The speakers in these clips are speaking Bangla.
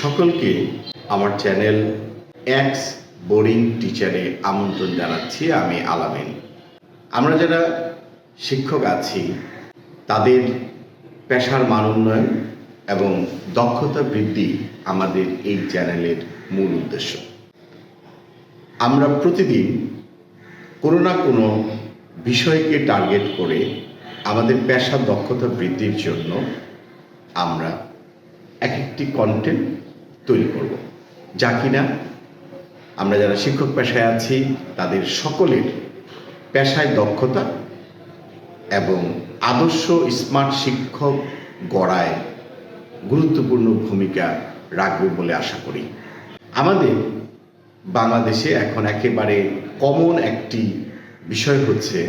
সকলকে আমার চ্যানেল এক্স বোরিং টিচারে আমন্ত্রণ জানাচ্ছি, আমি আলামিন। আমরা যারা শিক্ষক আছি, তাদের পেশার মান উন্নয়ন এবং দক্ষতা বৃদ্ধি আমাদের এই চ্যানেলের মূল উদ্দেশ্য। আমরা প্রতিদিন কোনো না কোনো বিষয়কে টার্গেট করে আমাদের পেশার দক্ষতা বৃদ্ধির জন্য আমরা এক একটি কন্টেন্ট তৈরি করব। যা কিনা আমরা যারা শিক্ষক পেশায় আছি, তাদের সকলের পেশায় দক্ষতা এবং আদর্শ স্মার্ট শিক্ষক গড়ায় গুরুত্বপূর্ণ ভূমিকা রাখবে বলে আশা করি। আমাদের বাংলাদেশে এখন একেবারে কমন একটি বিষয় হচ্ছে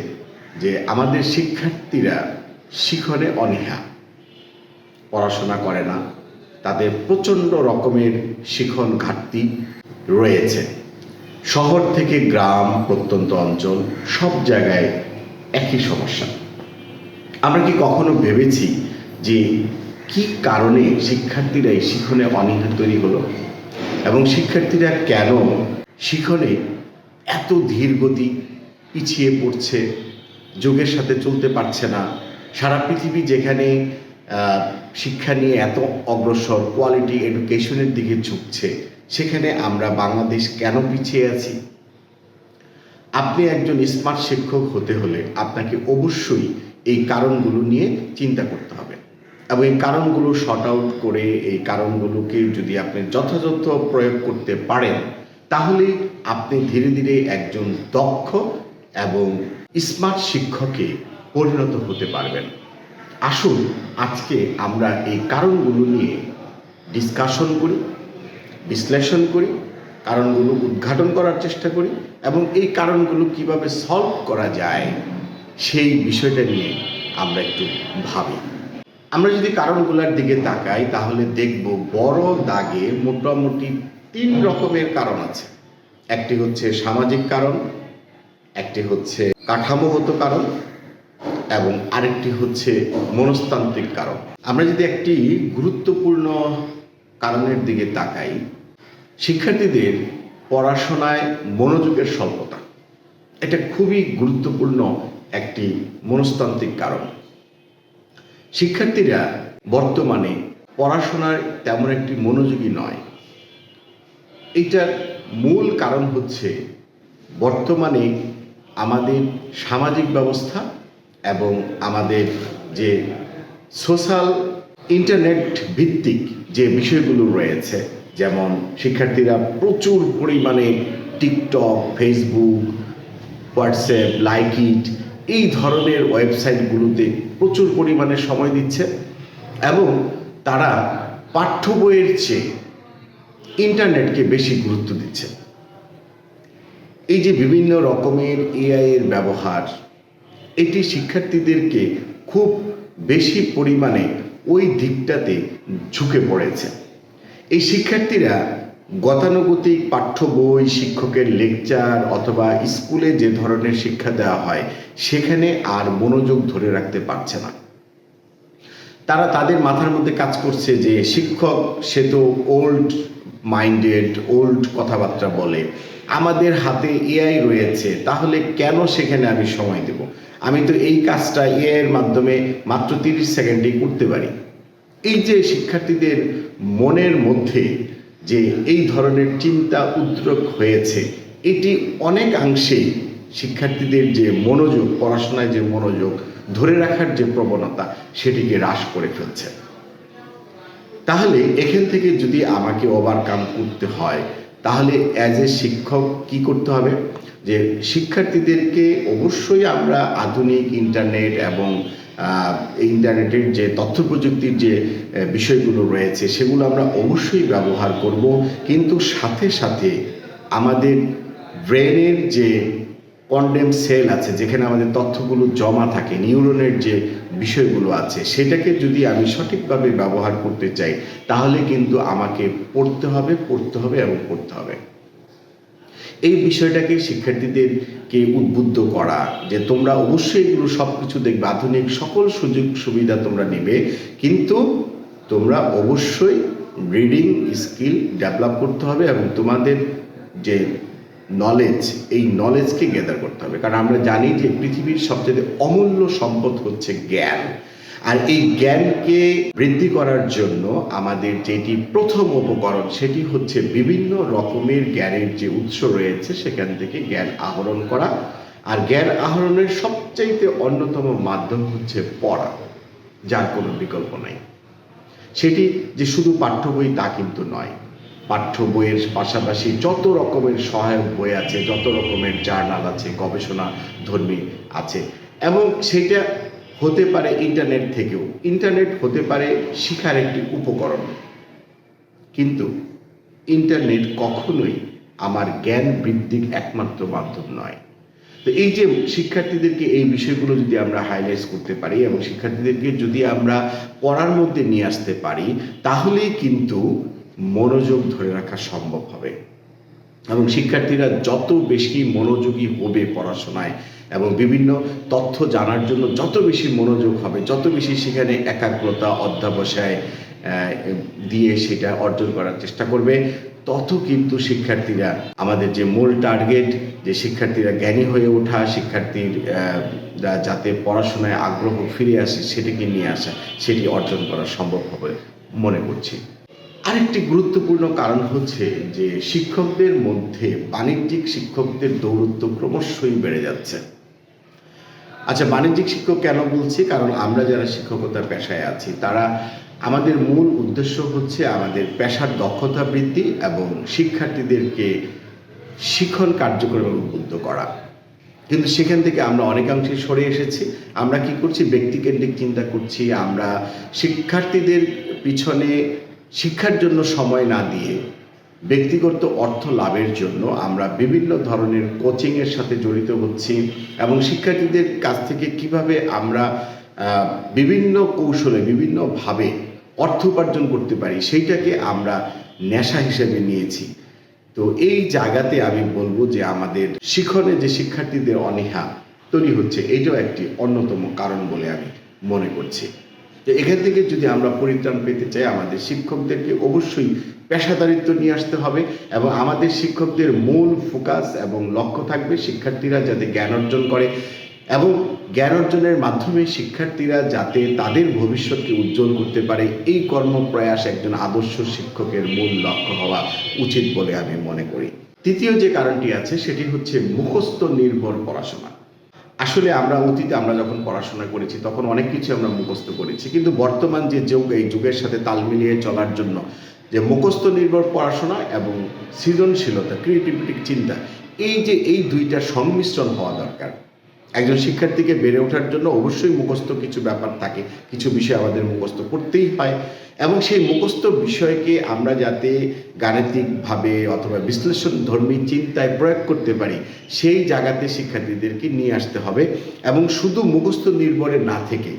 যে আমাদের শিক্ষার্থীরা শিখরে অনীহা, পড়াশোনা করে না। তাদের প্রচণ্ড রকমের শিখন ঘাটতি রয়েছে। শহর থেকে গ্রাম, প্রত্যন্ত অঞ্চল, সব জায়গায় একই সমস্যা। আমরা কি কখনো ভেবেছি যে কি কারণে শিক্ষার্থীরা এই শিখনে অনীহা তৈরি হলো? এবং শিক্ষার্থীরা কেন শিখনে এত ধীর গতি পিছিয়ে পড়ছে, যুগের সাথে চলতে পারছে না? সারা পৃথিবী যেখানে শিক্ষা নিয়ে এত অগ্রসর কোয়ালিটি এডুকেশনের দিকে ঝুঁকছে, সেখানে আমরা বাংলাদেশ কেন পিছিয়ে আছি? আপনি একজন স্মার্ট শিক্ষক হতে হলে আপনাকে অবশ্যই এই কারণগুলো নিয়ে চিন্তা করতে হবে। এবং এই কারণগুলো শর্ট আউট করে, এই কারণগুলোকে যদি আপনি যথাযথ প্রয়োগ করতে পারেন, তাহলে আপনি ধীরে ধীরে একজন দক্ষ এবং স্মার্ট শিক্ষকে পরিণত হতে পারবেন। আসুন আজকে আমরা এই কারণগুলো নিয়ে ডিসকাশন করি, বিশ্লেষণ করি, কারণগুলো উদ্ঘাটন করার চেষ্টা করি এবং এই কারণগুলো কীভাবে সলভ করা যায় সেই বিষয়টা নিয়ে আমরা একটু ভাবি। আমরা যদি কারণগুলোর দিকে তাকাই, তাহলে দেখব বড় দাগে মোটামুটি তিন রকমের কারণ আছে। একটি হচ্ছে সামাজিক কারণ, একটি হচ্ছে কাঠামোগত কারণ এবং আরেকটি হচ্ছে মনস্তান্ত্রিক কারণ। আমরা যদি একটি গুরুত্বপূর্ণ কারণের দিকে তাকাই, শিক্ষার্থীদের পড়াশোনায় মনোযোগের স্বল্পতা। এটা খুবই গুরুত্বপূর্ণ একটি মনস্তান্ত্রিক কারণ। শিক্ষার্থীরা বর্তমানে পড়াশোনায় তেমন একটি মনোযোগী নয়। এটার মূল কারণ হচ্ছে বর্তমানে আমাদের সামাজিক ব্যবস্থা এবং আমাদের যে সোশ্যাল ইন্টারনেট ভিত্তিক যে বিষয়গুলো রয়েছে, যেমন শিক্ষার্থীরা প্রচুর পরিমাণে টিকটক, ফেসবুক, হোয়াটসঅ্যাপ লাইকিট এই ধরনের ওয়েবসাইটগুলোতে প্রচুর পরিমাণে সময় দিচ্ছে এবং তারা পাঠ্য বইয়ের চেয়ে ইন্টারনেটকে বেশি গুরুত্ব দিচ্ছে। এই যে বিভিন্ন রকমের এআই এর ব্যবহার এটি শিক্ষার্থীদেরকে খুব বেশি পরিমাণে ওই দিকটাতে ঝুঁকে পড়েছে। এই শিক্ষার্থীরা গতানুগতিক পাঠ্য বই, শিক্ষকের লেকচার অথবা স্কুলে যে ধরনের শিক্ষা দেওয়া হয়, সেখানে আর মনোযোগ ধরে রাখতে পারছে না। তারা তাদের মাথার মধ্যে কাজ করছে যে শিক্ষক সে তো ওল্ড মাইন্ডেড ওল্ড কথাবার্তা বলে। আমাদের হাতে এআই রয়েছে, তাহলে কেন সেখানে আমি সময় দেব? আমি তো এই কাজটা এর মাধ্যমে মাত্র তিরিশ সেকেন্ডেই করতে পারি। এই যে শিক্ষার্থীদের মনের মধ্যে যে এই ধরনের চিন্তা উদ্রেক হয়েছে, এটি অনেকাংশেই শিক্ষার্থীদের যে মনোযোগ, পড়াশোনায় যে মনোযোগ, ধরে রাখার যে প্রবণতা, সেটিকে হ্রাস করে ফেলছে। তাহলে এখান থেকে যদি আমাকে ওভারকাম করতে হয়, তাহলে অ্যাজ এ শিক্ষক কি করতে হবে? যে শিক্ষার্থীদেরকে অবশ্যই আমরা আধুনিক ইন্টারনেট এবং ইন্টারনেটের যে তথ্য প্রযুক্তির যে বিষয়গুলো রয়েছে, সেগুলো আমরা অবশ্যই ব্যবহার করব। কিন্তু সাথে সাথে আমাদের ব্রেনের যে কন্ডেম সেল আছে, যেখানে আমাদের তথ্যগুলো জমা থাকে, নিউরনের যে বিষয়গুলো আছে, সেটাকে যদি আমি সঠিকভাবে ব্যবহার করতে চাই, তাহলে কিন্তু আমাকে পড়তে হবে পড়তে হবে এবং পড়তে হবে। এই বিষয়টাকে শিক্ষার্থীদেরকে উদ্বুদ্ধ করা, যে তোমরা অবশ্যই এগুলো সব কিছু দেখবে, আধুনিক সকল সুযোগ সুবিধা তোমরা নেবে, কিন্তু তোমরা অবশ্যই রিডিং স্কিল ডেভেলপ করতে হবে এবং তোমাদের যে নলেজ এই নলেজকে গেদার করতে হবে। কারণ আমরা জানি যে পৃথিবীর সবচেয়ে অমূল্য সম্পদ হচ্ছে জ্ঞান। আর এই জ্ঞানকে বৃদ্ধি করার জন্য আমাদের যেটি প্রথম উপকরণ, সেটি হচ্ছে বিভিন্ন রকমের জ্ঞানের যে উৎস রয়েছে, সেখান থেকে জ্ঞান আহরণ করা। আর জ্ঞান আহরণের সবচাইতে অন্যতম মাধ্যম হচ্ছে পড়া, যার কোনো বিকল্প নাই। সেটি যে শুধু পাঠ্য বই তা কিন্তু নয়, পাঠ্য বইয়ের পাশাপাশি যত রকমের সহায়ক বই আছে, যত রকমের জার্নাল আছে, গবেষণা ধর্মী আছে, এবং সেটা হতে পারে ইন্টারনেট থেকেও। ইন্টারনেট হতে পারে শিখার একটি উপকরণ। কিন্তু ইন্টারনেট কখনোই আমার জ্ঞান বৃদ্ধির একমাত্র মাধ্যম নয়। তো এই যে শিক্ষার্থীদেরকে এই বিষয়গুলো যদি আমরা হাইলাইট করতে পারি এবং শিক্ষার্থীদেরকে যদি আমরা পড়ার মধ্যে নিয়ে আসতে পারি, তাহলেই কিন্তু মনোযোগ ধরে রাখা সম্ভব হবে। এবং শিক্ষার্থীরা যত বেশি মনোযোগী হবে পড়াশোনায় এবং বিভিন্ন তথ্য জানার জন্য যত বেশি মনোযোগ হবে, যত বেশি সেখানে একাগ্রতা অধ্যাবসায় দিয়ে সেটা অর্জন করার চেষ্টা করবে, তত কিন্তু শিক্ষার্থীরা আমাদের যে মূল টার্গেট যে শিক্ষার্থীরা জ্ঞানী হয়ে ওঠা, শিক্ষার্থীর যাতে পড়াশোনায় আগ্রহ ফিরে আসে, সেটিকে নিয়ে আসা, সেটি অর্জন করা সম্ভব হবে মনে করছি। আরেকটি গুরুত্বপূর্ণ কারণ হচ্ছে যে শিক্ষকদের মধ্যে বাণিজ্যিক শিক্ষকদের দৌরত্ব ক্রমশই বেড়ে যাচ্ছে। আচ্ছা বাণিজ্যিক শিক্ষক কেন বলছি? কারণ আমরা যারা শিক্ষকতার পেশায় আছি, তারা আমাদের মূল উদ্দেশ্য হচ্ছে আমাদের পেশার দক্ষতা বৃদ্ধি এবং শিক্ষার্থীদেরকে শিক্ষণ কার্যক্রমে উদ্বুদ্ধ করা। কিন্তু সেখান থেকে আমরা অনেকাংশে সরে এসেছি। আমরা কি করছি? ব্যক্তিকেন্দ্রিক চিন্তা করছি। আমরা শিক্ষার্থীদের পিছনে শিক্ষার জন্য সময় না দিয়ে ব্যক্তিগত অর্থ লাভের জন্য আমরা বিভিন্ন ধরনের কোচিংয়ের সাথে জড়িত হচ্ছি এবং শিক্ষার্থীদের কাছ থেকে কীভাবে আমরা বিভিন্ন কৌশলে, বিভিন্নভাবে অর্থ উপার্জন করতে পারি, সেইটাকে আমরা নেশা হিসেবে নিয়েছি। তো এই জায়গাতে আমি বলব যে আমাদের শিখনে যে শিক্ষার্থীদের অনীহা তৈরি হচ্ছে, এটাও একটি অন্যতম কারণ বলে আমি মনে করছি। তো এখান থেকে যদি আমরা পরিত্রাণ পেতে চাই, আমাদের শিক্ষকদেরকে অবশ্যই পেশাদারিত্ব নিয়ে আসতে হবে এবং আমাদের শিক্ষকদের মূল ফোকাস এবং লক্ষ্য থাকবে শিক্ষার্থীরা যাতে জ্ঞান অর্জন করে এবং জ্ঞান অর্জনের মাধ্যমে শিক্ষার্থীরা যাতে তাদের ভবিষ্যৎকে উজ্জ্বল করতে পারে। এই কর্মপ্রয়াস একজন আদর্শ শিক্ষকের মূল লক্ষ্য হওয়া উচিত বলে আমি মনে করি। তৃতীয় যে কারণটি আছে, সেটি হচ্ছে মুখস্থ নির্ভর পড়াশোনা। আসলে আমরা অতীতে আমরা যখন পড়াশোনা করেছি, তখন অনেক কিছু আমরা মুখস্থ করেছি। কিন্তু বর্তমান যে যুগ, এই যুগের সাথে তাল মিলিয়ে চলার জন্য যে মুখস্থ নির্ভর পড়াশোনা এবং সৃজনশীলতা ক্রিয়েটিভিটি চিন্তা, এই যে, এই দুইটা সংমিশ্রণ হওয়া দরকার। একজন শিক্ষার্থীকে বেড়ে ওঠার জন্য অবশ্যই মুখস্থ কিছু ব্যাপার থাকে, কিছু বিষয় আমাদের মুখস্থ করতেই হয়। এবং সেই মুখস্থ বিষয়কে আমরা যাতে গাণিতিকভাবে অথবা বিশ্লেষণ ধর্মী চিন্তায় প্রয়োগ করতে পারি, সেই জায়গাতে শিক্ষার্থীদেরকে নিয়ে আসতে হবে। এবং শুধু মুখস্থ নির্ভরে না থেকে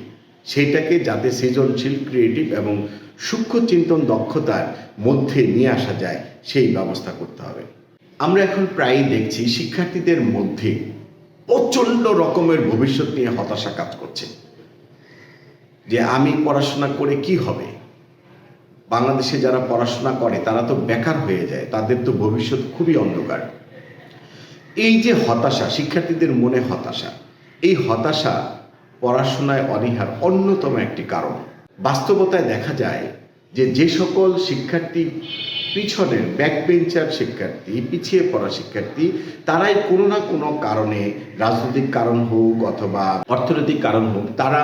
সেইটাকে যাতে সৃজনশীল, ক্রিয়েটিভ এবং সূক্ষ্ম চিন্তন দক্ষতার মধ্যে নিয়ে আসা যায়, সেই ব্যবস্থা করতে হবে। আমরা এখন প্রায়ই দেখছি শিক্ষার্থীদের মধ্যে প্রচণ্ড রকমের ভবিষ্যৎ নিয়ে হতাশা কাজ করছে। যে আমি পড়াশোনা করে কি হবে? বাংলাদেশে যারা পড়াশোনা করে, তারা তো বেকার হয়ে যায়, তাদের তো ভবিষ্যৎ খুবই অন্ধকার। এই যে হতাশা, শিক্ষার্থীদের মনে হতাশা, এই হতাশা পড়াশোনায় অনীহার অন্যতম একটি কারণ। বাস্তবতায় দেখা যায় যে যে সকল শিক্ষার্থী পিছনের ব্যাকবেঞ্চার শিক্ষার্থী, পিছিয়ে পড়া শিক্ষার্থী, তারাই কোনো না কোনো কারণে, রাজনৈতিক কারণ হোক অথবা অর্থনৈতিক কারণ হোক, তারা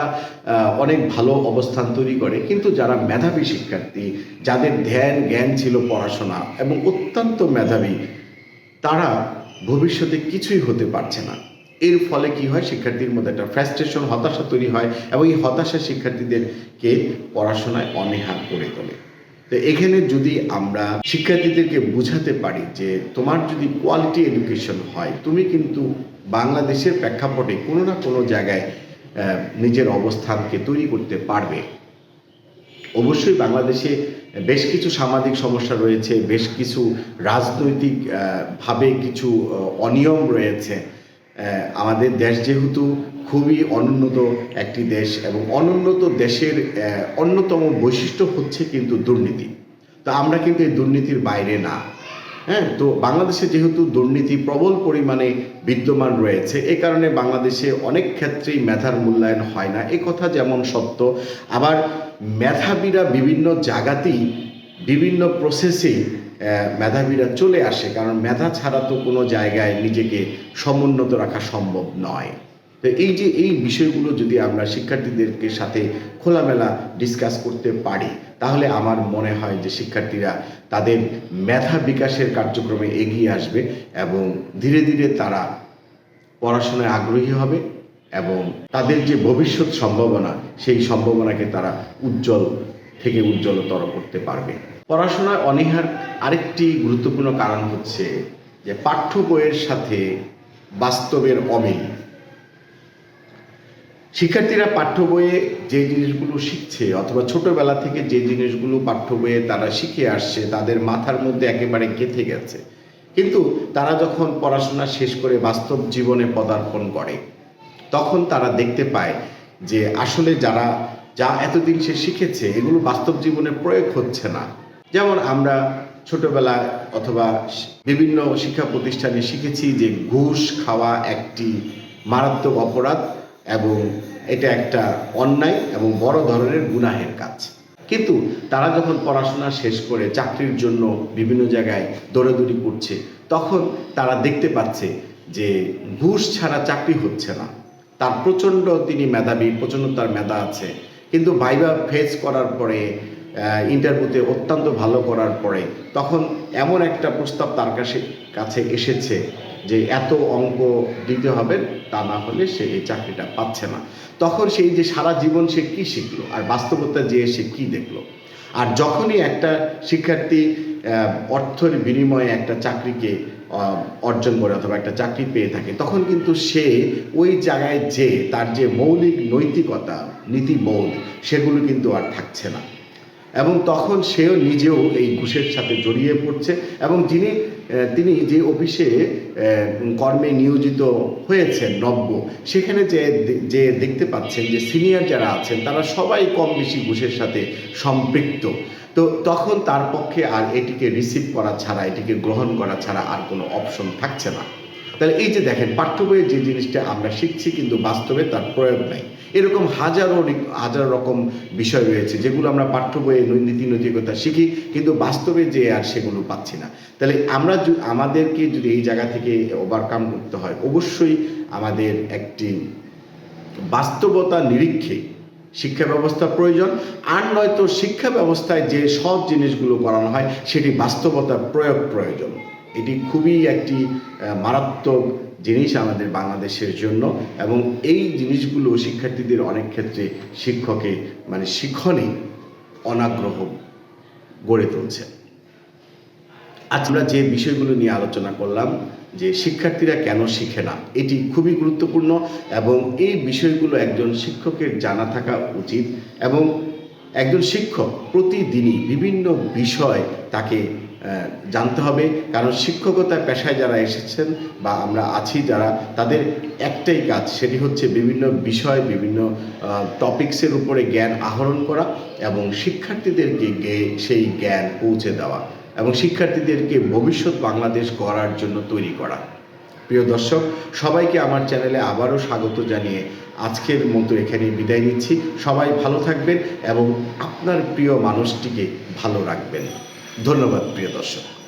অনেক ভালো অবস্থান তৈরি করে। কিন্তু যারা মেধাবী শিক্ষার্থী, যাদের ধ্যান, জ্ঞান ছিল পড়াশোনা এবং অত্যন্ত মেধাবী, তারা ভবিষ্যতে কিছুই হতে পারছে না। এর ফলে কি হয়? শিক্ষার্থীর মধ্যে একটা ফ্রাস্ট্রেশন হতাশা তৈরি হয় এবং এই হতাশা শিক্ষার্থীদেরকে পড়াশোনায় অনীহা করে তোলে। তো এখানে যদি আমরা শিক্ষার্থীদেরকে বোঝাতে পারি যে তোমার যদি কোয়ালিটি এডুকেশন হয় তুমি কিন্তু বাংলাদেশের প্রেক্ষাপটে কোনো না কোনো জায়গায় নিজের অবস্থানকে তৈরি করতে পারবে। অবশ্যই বাংলাদেশে বেশ কিছু সামাজিক সমস্যা রয়েছে বেশ কিছু রাজনৈতিক আহ, ভাবে কিছু অনিয়ম রয়েছে। আমাদের দেশ যেহেতু খুবই অনুন্নত একটি দেশ এবং অনুন্নত দেশের অন্যতম বৈশিষ্ট্য হচ্ছে কিন্তু দুর্নীতি। তো আমরা কিন্তু এই দুর্নীতির বাইরে না। হ্যাঁ তো বাংলাদেশে যেহেতু দুর্নীতি প্রবল পরিমাণে বিদ্যমান রয়েছে, এ কারণে বাংলাদেশে অনেক ক্ষেত্রেই মেধার মূল্যায়ন হয় না। এ কথা যেমন সত্য, আবার মেধাবীরা বিভিন্ন জায়গাতেই, বিভিন্ন প্রসেসে মেধাবীরা চলে আসে, কারণ মেধা ছাড়া তো কোনো জায়গায় নিজেকে সমুন্নত রাখা সম্ভব নয়। তো এই যে, এই বিষয়গুলো যদি আমরা শিক্ষার্থীদেরকে সাথে খোলামেলা ডিসকাস করতে পারি, তাহলে আমার মনে হয় যে শিক্ষার্থীরা তাদের মেধা বিকাশের কার্যক্রমে এগিয়ে আসবে এবং ধীরে ধীরে তারা পড়াশোনায় আগ্রহী হবে এবং তাদের যে ভবিষ্যৎ সম্ভাবনা, সেই সম্ভাবনাকে তারা উজ্জ্বল থেকে উজ্জ্বলতর করতে পারবে। পড়াশোনায় অনীহার আরেকটি গুরুত্বপূর্ণ কারণ হচ্ছে যে পাঠ্য বইয়ের সাথে বাস্তবের অমিল। শিক্ষার্থীরা পাঠ্য বইয়ে যে জিনিসগুলো শিখছে অথবা ছোটবেলা থেকে যে জিনিসগুলো পাঠ্য বইয়ে তারা শিখে আসছে, তাদের মাথার মধ্যে একেবারে গেঁথে গেছে। কিন্তু তারা যখন পড়াশোনা শেষ করে বাস্তব জীবনে পদার্পণ করে, তখন তারা দেখতে পায় যে আসলে যারা, যা এতদিন সে শিখেছে, এগুলো বাস্তব জীবনে প্রয়োগ হচ্ছে না। যেমন আমরা ছোটবেলায় অথবা বিভিন্ন শিক্ষা প্রতিষ্ঠানে শিখেছি যে ঘুষ খাওয়া একটি মারাত্মক অপরাধ। এবং এটা একটা অন্যায় এবং বড় ধরনের গুনাহের কাজ। কিন্তু তারা যখন পড়াশোনা শেষ করে চাকরির জন্য বিভিন্ন জায়গায় দৌড়াদৌড়ি করছে, তখন তারা দেখতে পাচ্ছে যে ঘুষ ছাড়া চাকরি হচ্ছে না। তার প্রচণ্ড তিনি মেধাবী, প্রচণ্ড তার মেধা আছে। কিন্তু ভাইবা ফেস করার পরে ইন্টারভিউতে অত্যন্ত ভালো করার পরে, তখন এমন একটা প্রস্তাব তার কাছে কাছে এসেছে যে এত অঙ্ক দিতে হবে, তা না হলে সে এই চাকরিটা পাচ্ছে না। তখন সেই যে সারা জীবন সে কি শিখলো আর বাস্তবতা যে সে কি দেখল। আর যখনই একটা শিক্ষার্থী অর্থের বিনিময়ে একটা চাকরিকে অর্জন করে অথবা একটা চাকরি পেয়ে থাকে, তখন কিন্তু সে ওই জায়গায় যে তার যে মৌলিক নৈতিকতা, নীতিবোধ, সেগুলো কিন্তু আর থাকছে না। এবং তখন সেও নিজেও এই ঘুষের সাথে জড়িয়ে পড়ছে এবং যিনি তিনি যে অফিসে কর্মে নিয়োজিত হয়েছেন নব্য, সেখানে যে যে দেখতে পাচ্ছেন যে সিনিয়র যারা আছেন, তারা সবাই কম বেশি ঘুষের সাথে সম্পৃক্ত। তো তখন তার পক্ষে আর এটিকে রিসিভ করা ছাড়া, এটিকে গ্রহণ করা ছাড়া আর কোনো অপশন থাকছে না। তাহলে এই যে দেখেন পাঠ্য বইয়ে যে জিনিসটা আমরা শিখছি কিন্তু বাস্তবে তার প্রয়োগ নাই। এরকম হাজারো হাজার রকম বিষয় রয়েছে, যেগুলো আমরা পাঠ্য বইয়ে নীতি নৈতিকতা শিখি, কিন্তু বাস্তবে যে আর সেগুলো পাচ্ছি না। তাহলে আমরা আমাদেরকে যদি এই জায়গা থেকে ওভারকাম করতে হয়, অবশ্যই আমাদের একটি বাস্তবতা নিরীক্ষে শিক্ষা ব্যবস্থা প্রয়োজন, আর নয়তো শিক্ষা ব্যবস্থায় যে সব জিনিসগুলো করানো হয়, সেটি বাস্তবতা প্রয়োগ প্রয়োজন। এটি খুবই একটি মারাত্মক জিনিস আমাদের বাংলাদেশের জন্য এবং এই জিনিসগুলো শিক্ষার্থীদের অনেক ক্ষেত্রে শিক্ষকে মানে শিক্ষণে অনাগ্রহ গড়ে তুলছে। আজ আমরা যে বিষয়গুলো নিয়ে আলোচনা করলাম, যে শিক্ষার্থীরা কেন শিখে না, এটি খুবই গুরুত্বপূর্ণ এবং এই বিষয়গুলো একজন শিক্ষকের জানা থাকা উচিত এবং একজন শিক্ষক প্রতিদিনই বিভিন্ন বিষয় তাকে জানতে হবে। কারণ শিক্ষকতার পেশায় যারা এসেছেন বা আমরা আছি যারা, তাদের একটাই কাজ, সেটি হচ্ছে বিভিন্ন বিষয়, বিভিন্ন টপিক্সের উপরে জ্ঞান আহরণ করা এবং শিক্ষার্থীদেরকে সেই জ্ঞান পৌঁছে দেওয়া এবং শিক্ষার্থীদেরকে ভবিষ্যৎ বাংলাদেশ গড়ার জন্য তৈরি করা। প্রিয় দর্শক, সবাইকে আমার চ্যানেলে আবারও স্বাগত জানিয়ে আজকের মতো এখানে বিদায় নিচ্ছি। সবাই ভালো থাকবেন এবং আপনার প্রিয় মানুষটিকে ভালো রাখবেন। ধন্যবাদ প্রিয় দর্শক।